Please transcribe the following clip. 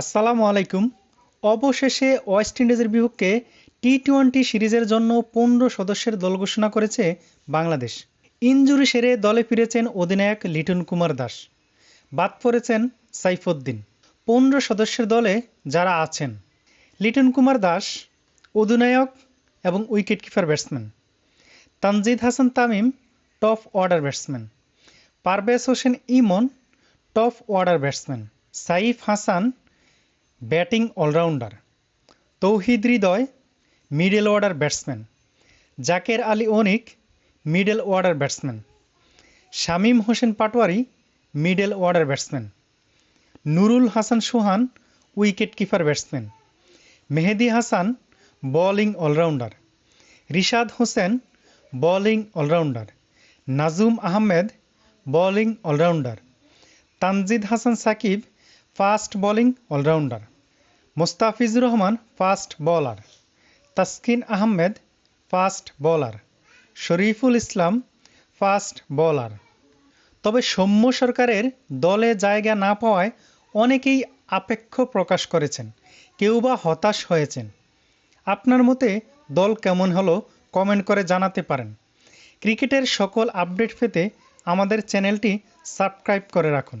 আসসালামু আলাইকুম। অবশেষে ওয়েস্ট ইন্ডিজের বিপক্ষে টি টোয়েন্টি সিরিজের জন্য পনেরো সদস্যের দল ঘোষণা করেছে বাংলাদেশ। ইনজুরি সেরে দলে ফিরেছেন অধিনায়ক লিটন কুমার দাস। বাদ পড়েছেন সাইফুদ্দিন। পনেরো সদস্যের দলে যারা আছেন, লিটন কুমার দাস, অধিনায়ক এবং wicket keeper batsman. Tanzid Hasan Tamim, top order batsman. Parvez Hossain Emon, top order batsman. Saif Hasan batting allrounder. Towhid Hridoy, middle order batsman. Jaker Ali Anik, middle order batsman. Shamim Hossain Patwari, middle order batsman. Nurul Hasan Sohan, wicket keeper batsman. Mehedi Hasan, bowling allrounder. Rishad Hossain, bowling allrounder. Nasum Ahmed, bowling allrounder. Tanzid Hasan Sakib, fast bowling allrounder. Mustafizur Rahman, fast bowler. Taskin Ahmed, fast bowler. Shariful Islam, fast bowler. তবে সৌম্য সরকারের দলে জায়গা না পাওয়ায় অনেকেই আপেক্ষ প্রকাশ করেছেন, কেউ বা হতাশ হয়েছেন। আপনার মতে দল কেমন হলো কমেন্ট করে জানাতে পারেন। ক্রিকেটের সকল আপডেট পেতে আমাদের চ্যানেলটি সাবস্ক্রাইব করে রাখুন।